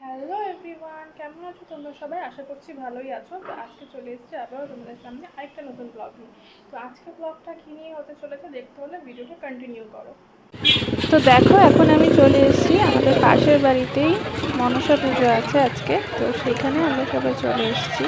Hello everyone কেমন আছো তোমরা সবাই? আশা করছি ভালোই আছো। তো আজকে চলে এসেছি আবারও তোমাদের সামনে আরেকটা নতুন ব্লগ নিয়ে। তো আজকে ব্লগটা কী নিয়ে হতে চলেছে দেখতে হলে ভিডিওটা কন্টিনিউ করো। তো দেখো, এখন আমি চলে এসেছি আমাদের পাশের বাড়িতেই মনসা পুজো আছে আজকে। তো সেখানে আমরা সবাই চলে এসেছি।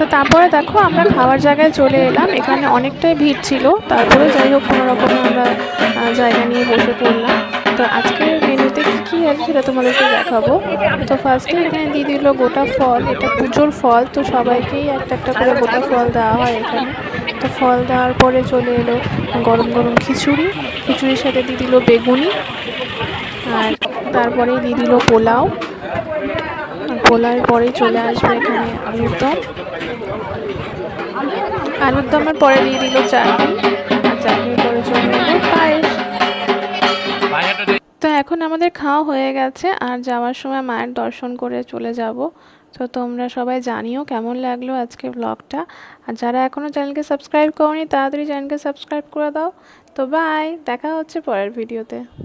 তো তারপরে দেখো আমরা খাওয়ার জায়গায় চলে এলাম। এখানে অনেকটাই ভিড় ছিল। তারপরে যাই হোক, কোনো রকমে আমরা জায়গা নিয়ে বসে পড়লাম। তো আজকের মেনুতে কী কী আছে সেটা তোমাদেরকে দেখাবো। তো ফার্স্টে এখানে দিয়ে দিল গোটা ফল। এটা পুজোর ফল, তো সবাইকেই একটা একটা করে গোটা ফল দেওয়া হয় এখানে। তো ফল দেওয়ার পরে চলে এলো গরম গরম খিচুড়ি। খিচুড়ির সাথে দিয়ে দিল বেগুনি। আর তারপরে দিয়ে দিল পোলাও। পোলাওয়ের পরে চলে আসবে এখানে আলুর দম আলুর দমের পরে দিয়ে দিল চাটনি চাটনির পরে চলে তো এখন আমাদের খাওয়া হয়ে গেছে, আর যাওয়ার সময় মায়ের দর্শন করে চলে যাব। তো তোমরা সবাই জানিও কেমন লাগল আজকে ব্লগটা আর যারা এখনও চ্যানেলকে সাবস্ক্রাইব করনি, তাড়াতাড়ি চ্যানেলকে সাবস্ক্রাইব করে দাও। তো বাই দেখা হচ্ছে পরের ভিডিওতে